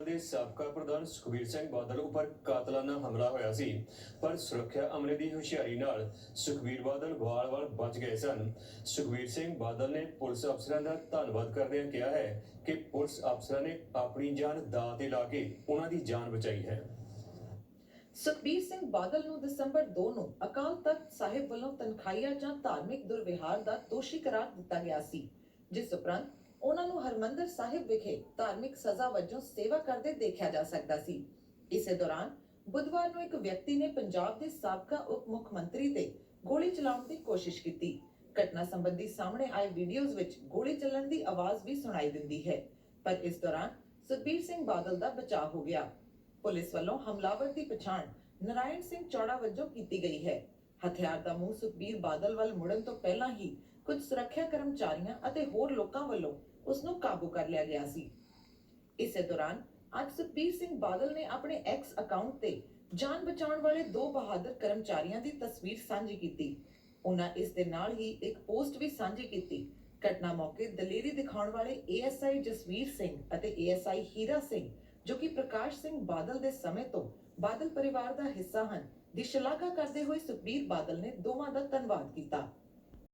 ਦੇ ਸਾਬਕਾ ਪ੍ਰਧਾਨ ਸੁਖਬੀਰ ਸਿੰਘ ਬਾਦਲ ਉੱਪਰ ਕਾਤਲਾਨਾ ਹਮਲਾ ਹੋਇਆ ਸੀ, ਪਰ ਸੁਰੱਖਿਆ ਅਮਲੇ ਦੀ ਹੁਸ਼ਿਆਰੀ ਨਾਲ ਸੁਖਬੀਰ ਬਾਦਲ ਵਾਲ-ਵਾਲ ਬਚ ਗਏ ਸਨ। ਸੁਖਬੀਰ ਸਿੰਘ ਬਾਦਲ ਨੇ ਪੁਲਿਸ ਅਫਸਰਾਂ ਦਾ ਧੰਨਵਾਦ ਕਰਦਿਆਂ ਕਿਹਾ ਹੈ ਕਿ ਪੁਲਿਸ ਅਫਸਰਾਂ ਨੇ ਆਪਣੀ ਜਾਨ ਦਾਅ ਤੇ ਲਾ ਕੇ ਉਹਨਾਂ ਦੀ ਜਾਨ ਬਚਾਈ ਹੈ। ਸੁਖਬੀਰ ਸਿੰਘ ਬਾਦਲ ਨੂੰ ਦਸੰਬਰ 2 ਨੂੰ ਅਕਾਲ ਤਖਤ ਸਾਹਿਬ ਵੱਲੋਂ ਤਨਖਾਹੀਆ ਜਾਂ ਧਾਰਮਿਕ ਦੁਰਵਿਹਾਰ ਦਾ ਦੋਸ਼ੀ ਕਰਾਰ ਦਿੱਤਾ ਗਿਆ ਸੀ, ਜਿਸ ਉਪਰੰਤ ਉਹਨਾਂ ਨੂੰ ਹਰਮੰਦਰ ਸਾਹਿਬ ਵਿਖੇ ਧਾਰਮਿਕ ਸਜ਼ਾ ਵਜੋਂ ਸੇਵਾ ਕਰਦੇ ਦੇਖਿਆ ਜਾ ਸਕਦਾ ਸੀ। ਇਸੇ ਦੌਰਾਨ ਬੁੱਧਵਾਰ ਨੂੰ ਇੱਕ ਵਿਅਕਤੀ ਨੇ ਪੰਜਾਬ ਦੇ ਸਾਬਕਾ ਉਪ ਮੁੱਖ ਮੰਤਰੀ ਤੇ ਗੋਲੀ ਚਲਾਉਣ ਦੀ ਕੋਸ਼ਿਸ਼ ਕੀਤੀ। ਘਟਨਾ ਸੰਬੰਧੀ ਸਾਹਮਣੇ ਆਏ ਵੀਡੀਓਜ਼ ਵਿੱਚ ਗੋਲੀ ਚੱਲਣ ਦੀ ਆਵਾਜ਼ ਵੀ ਸੁਣਾਈ ਦਿੰਦੀ ਹੈ, ਪਰ ਇਸ ਦੌਰਾਨ ਸੁਖਬੀਰ ਸਿੰਘ ਬਾਦਲ ਦਾ ਬਚਾਅ ਹੋ ਗਿਆ। ਪੁਲਿਸ ਵੱਲੋਂ ਹਮਲਾਵਰ ਦੀ ਪਛਾਣ ਨਰਾਇਣ ਸਿੰਘ ਚੌੜਾ ਵਜੋਂ ਕੀਤੀ ਗਈ ਹੈ। ਹਥਿਆਰ ਦਾ ਮੂੰਹ ਸੁਖਬੀਰ ਬਾਦਲ ਵੱਲ ਮੁੜਨ ਤੋਂ ਪਹਿਲਾਂ ਹੀ ਕੁਝ ਸੁਰੱਖਿਆ ਕਰਮਚਾਰੀਆਂ ਅਤੇ ਹੋਰ ਲੋਕਾਂ ਵੱਲੋਂ ਉਸ ਨੂੰ ਕਾਬੂ ਕਰ ਲਿਆ ਗਿਆ ਸੀ। ਇਸੇ ਦੌਰਾਨ ਅੱਜ ਸੁਖਬੀਰ ਸਿੰਘ ਬਾਦਲ ਨੇ ਆਪਣੇ ਐਕਸ ਅਕਾਊਂਟ ਤੇ ਜਾਨ ਬਚਾਉਣ ਵਾਲੇ ਦੋ ਬਹਾਦਰ ਕਰਮਚਾਰੀਆਂ ਦੀ ਤਸਵੀਰ ਸਾਂਝੀ ਕੀਤੀ। ਉਹਨਾਂ ਇਸ ਦੇ ਨਾਲ ਹੀ ਇੱਕ ਪੋਸਟ ਵੀ ਸਾਂਝੀ ਕੀਤੀ। ਘਟਨਾ ਮੌਕੇ ਦਲੇਰੀ ਦਿਖਾਉਣ ਵਾਲੇ ਏਐਸਆਈ ਜਸਵੀਰ ਸਿੰਘ ਅਤੇ ਏਐਸਆਈ ਹੀਰਾ ਸਿੰਘ ਜੋ ਕਿ ਪ੍ਰਕਾਸ਼ ਸਿੰਘ ਬਾਦਲ ਦੇ ਸਮੇਂ ਤੋਂ ਬਾਦਲ ਪਰਿਵਾਰ ਦਾ ਹਿੱਸਾ ਹਨ, ਦੀ ਸ਼ਲਾਘਾ ਕਰਦੇ ਹੋਏ ਸੁਖਬੀਰ ਬਾਦਲ ਨੇ ਦੋਵਾਂ ਦਾ ਧੰਨਵਾਦ ਕੀਤਾ।